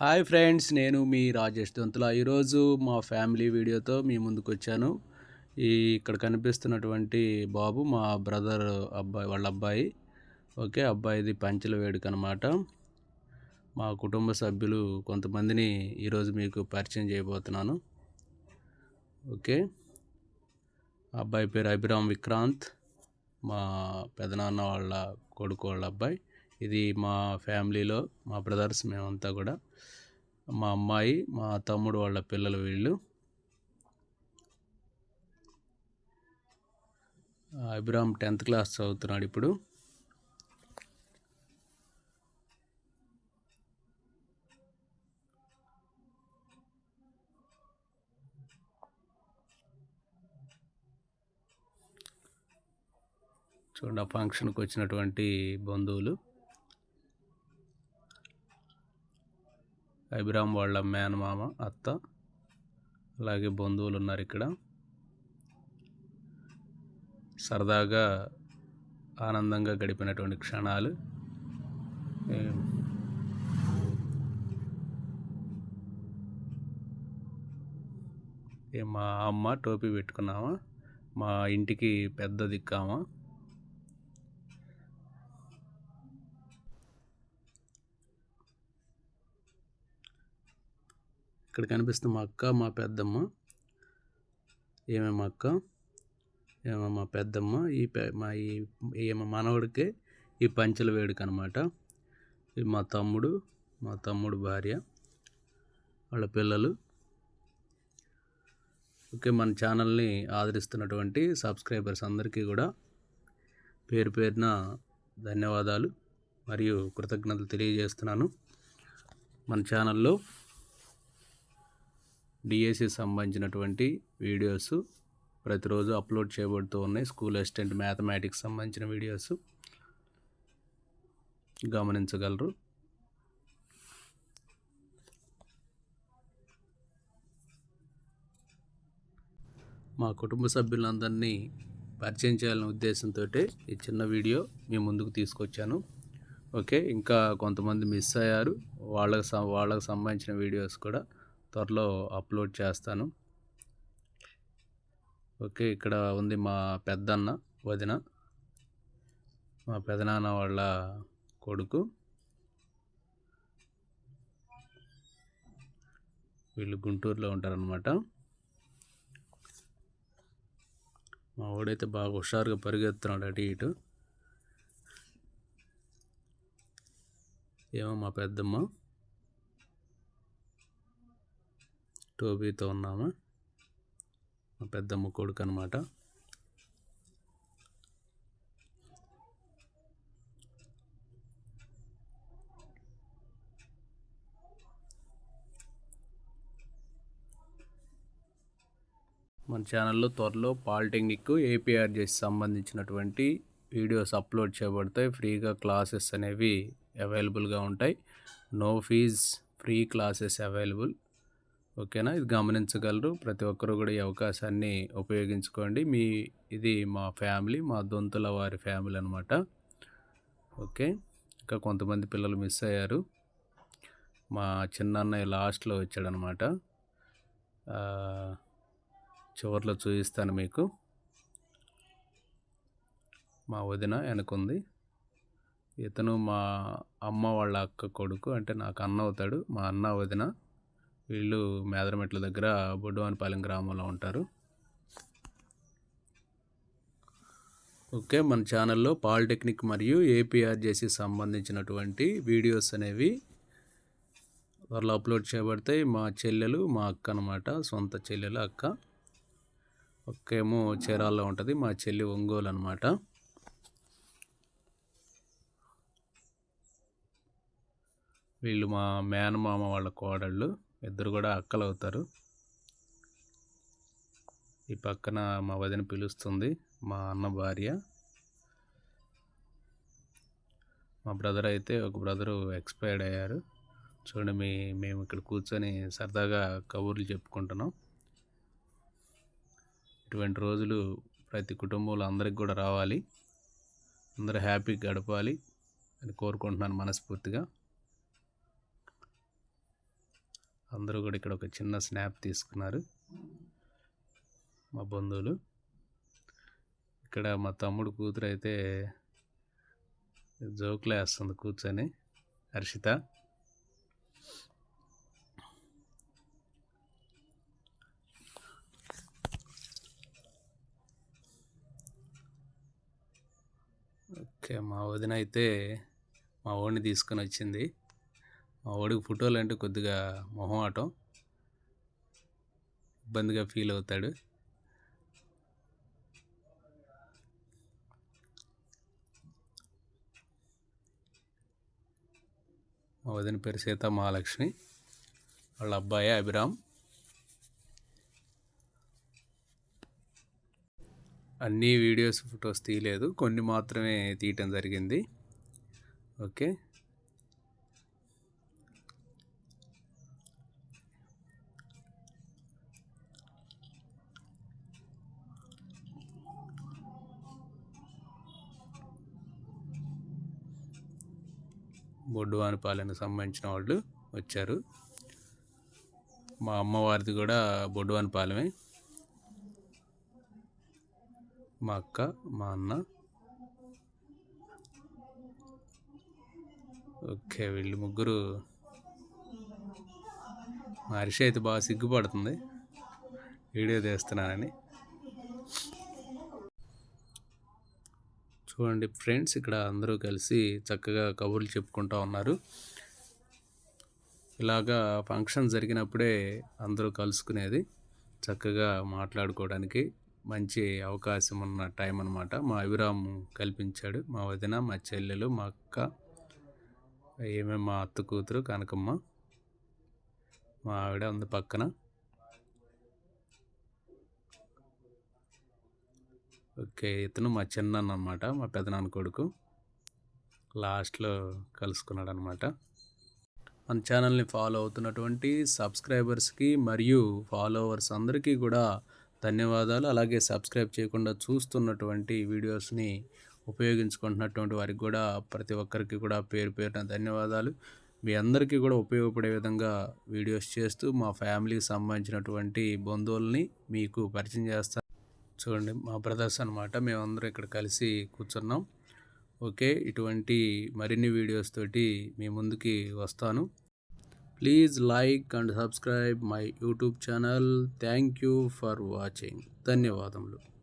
Hi friends నేను మీ రాజేష్ దొంతుల. ఈరోజు మా ఫ్యామిలీ వీడియోతో మీ ముందుకు వచ్చాను ఈ ఇక్కడ కనిపిస్తున్నటువంటి బాబు మా బ్రదర్ అబ్బాయి వాళ్ళ అబ్బాయి. ఓకే అబ్బాయిది పంచల వేడుక అనమాట మా కుటుంబ సభ్యులు కొంతమందిని ఈరోజు మీకు పరిచయం చేయబోతున్నాను. ఓకే అబ్బాయి పేరు అభిరామ్ విక్రాంత్. మా పెదనాన్న వాళ్ళ కొడుకు వాళ్ళ అబ్బాయి. ఇది మా ఫ్యామిలీలో మా బ్రదర్స్ మేమంతా కూడా. మా అమ్మాయి మా తమ్ముడు వాళ్ళ పిల్లలు వీళ్ళు. అభిరామ్ టెన్త్ క్లాస్ చదువుతున్నాడు ఇప్పుడు. చూడండి ఆ ఫంక్షన్కి వచ్చినటువంటి బంధువులు. అభిరామ్ వాళ్ళ మేనమామ అత్త అలాగే బంధువులు ఉన్నారు ఇక్కడ. సరదాగా ఆనందంగా గడిపినటువంటి క్షణాలు. మా అమ్మ టోపీ పెట్టుకున్నామా మా ఇంటికి పెద్ద దిక్కామా? ఇక్కడ కనిపిస్తుంది మా అక్క మా పెద్దమ్మ. ఏమేమి అక్క ఏమో మా పెద్దమ్మ. ఈ మా ఈ ఏమో మనవడికే ఈ పంచల వేడుక అనమాట మా తమ్ముడు మా తమ్ముడు భార్య వాళ్ళ పిల్లలు. ఓకే మన ఛానల్ని ఆదరిస్తున్నటువంటి సబ్స్క్రైబర్స్ అందరికీ కూడా పేరు పేరున ధన్యవాదాలు. మరియు కృతజ్ఞతలు తెలియజేస్తున్నాను. మన ఛానల్లో డిఎస్సి సంబంధించినటువంటి వీడియోస్ ప్రతిరోజు అప్లోడ్ చేయబడుతూ ఉన్నాయి. స్కూల్ అసిస్టెంట్ మ్యాథమెటిక్స్ సంబంధించిన వీడియోస్ గమనించగలరు. మా కుటుంబ సభ్యులందరినీ పరిచయం చేయాలనే ఉద్దేశంతో ఈ చిన్న వీడియో మీ ముందుకు తీసుకొచ్చాను. ఓకే ఇంకా కొంతమంది మిస్ అయ్యారు. వాళ్ళకి వాళ్ళకి సంబంధించిన వీడియోస్ కూడా త్వరలో అప్లోడ్ చేస్తాను. ఓకే ఇక్కడ ఉంది మా పెద్దన్న వదిన. మా పెదనాన్న వాళ్ళ కొడుకు. వీళ్ళు గుంటూరులో ఉంటారనమాట మా వాడైతే బాగా హుషారుగా పరిగెత్తున్నాడు అటు ఇటు. ఏమో మా పెద్దమ్మ. టోబీతో ఉన్నాము. మా పెద్దమ్మ కొడుకు అనమాట మన ఛానల్లో త్వరలో పాలిటెక్నిక్ ఏపీఆర్జెస్ సంబంధించినటువంటి వీడియోస్ అప్లోడ్ చేయబడతాయి. ఫ్రీగా క్లాసెస్ అనేవి అవైలబుల్గా ఉంటాయి. No fees free classes available. ఓకేనా? ఇది గమనించగలరు. ప్రతి ఒక్కరు కూడా ఈ అవకాశాన్ని ఉపయోగించుకోండి. మీ ఇది మా ఫ్యామిలీ మా దొంతుల వారి ఫ్యామిలీ అనమాట ఓకే? ఇంకా కొంతమంది పిల్లలు మిస్ అయ్యారు. మా చిన్నన్నయ్య లాస్ట్లో వచ్చాడనమాట చివరిలో చూపిస్తాను మీకు. మా వదిన వెనకుంది. ఇతను మా అమ్మ వాళ్ళ అక్క కొడుకు అంటే నాకు అన్న అవుతాడు. మా అన్న వదిన వీళ్ళు మేదరమెట్ల దగ్గర బొడ్డువానిపాలెం గ్రామంలో ఉంటారు. ఓకే మన ఛానల్లో పాలిటెక్నిక్ మరియు ఏపీఆర్జేసి సంబంధించినటువంటి వీడియోస్ అనేవి త్వరలో అప్లోడ్ చేయబడతాయి. మా చెల్లెలు మా అక్క అనమాట సొంత చెల్లెలు అక్క. ఒక్కేమో చీరాల్లో ఉంటుంది మా చెల్లి ఒంగోలు అనమాట వీళ్ళు మా మేనమామ వాళ్ళ కోడళ్ళు. ఇద్దరు కూడా అక్కలు అవుతారు ఈ పక్కన మా వదిన పిలుస్తుంది మా అన్న భార్య. మా బ్రదర్ అయితే ఒక బ్రదరు ఎక్స్పైర్డ్ అయ్యారు. చూడండి మీ మేము ఇక్కడ కూర్చొని సరదాగా కబుర్లు చెప్పుకుంటున్నాం. ఇటువంటి రోజులు ప్రతి కుటుంబంలో అందరికి కూడా రావాలి. అందరూ హ్యాపీగా గడపాలి అని కోరుకుంటున్నాను మనస్ఫూర్తిగా. అందరూ కూడా ఇక్కడ ఒక చిన్న స్నాప్ తీసుకున్నారు. మా బంధువులు. ఇక్కడ మా తమ్ముడు కూతురు అయితే జోకులు వేస్తుంది కూర్చొని. హర్షిత. ఓకే మా వదిన అయితే మా ఓడిని తీసుకొని వచ్చింది. మా వాడికి ఫోటోలు అంటే కొద్దిగా మొహమాటం ఇబ్బందిగా ఫీల్ అవుతాడు. మా వదిన పేరు సీత మహాలక్ష్మి. వాళ్ళ అబ్బాయి అభిరామ్. అన్ని వీడియోస్ ఫొటోస్ తీయలేదు. కొన్ని మాత్రమే తీయటం జరిగింది. ఓకే. బొడ్డువానిపాలెనికి సంబంధించిన వాళ్ళు వచ్చారు. మా అమ్మవారిది కూడా బొడ్డువానిపాలెమే మా అక్క మా అన్న. ఓకే వీళ్ళు ముగ్గురు మా అయితే బాగా సిగ్గుపడుతుంది. వీడియో తీస్తున్నానని. చూడండి ఫ్రెండ్స్ ఇక్కడ అందరూ కలిసి చక్కగా కబుర్లు చెప్పుకుంటూ ఉన్నారు. ఇలాగా ఫంక్షన్ జరిగినప్పుడే అందరూ కలుసుకునేది చక్కగా మాట్లాడుకోవడానికి మంచి అవకాశం ఉన్న టైం అనమాట మా అభిరామ్ కల్పించాడు మా వదిన మా చెల్లెలు మా అక్క ఏమే మా అత్త కూతురు కనకమ్మ మా ఆవిడ ఉంది పక్కన. ఓకే. ఇతను మా చిన్నాన్న అనమాట మా పెదనాన్న కొడుకు. లాస్ట్లో కలుసుకున్నాడు అనమాట మన ఛానల్ని ఫాలో అవుతున్నటువంటి సబ్స్క్రైబర్స్కి మరియు ఫాలోవర్స్ అందరికీ కూడా ధన్యవాదాలు. అలాగే సబ్స్క్రైబ్ చేయకుండా చూస్తున్నటువంటి వీడియోస్ని ఉపయోగించుకుంటున్నటువంటి వారికి కూడా ప్రతి ఒక్కరికి కూడా పేరు పేరున ధన్యవాదాలు. మీ అందరికీ కూడా ఉపయోగపడే విధంగా వీడియోస్ చేస్తూ మా ఫ్యామిలీకి సంబంధించినటువంటి బంధువుల్ని మీకు పరిచయం చేస్తాను చూడండి మా బ్రదర్స్ అనమాట మేమందరం ఇక్కడ కలిసి కూర్చున్నాం. ఓకే ఇటువంటి మరిన్ని వీడియోస్ తోటి మీ ముందుకి వస్తాను. Please like and subscribe my YouTube channel. Thank you for watching. ధన్యవాదములు.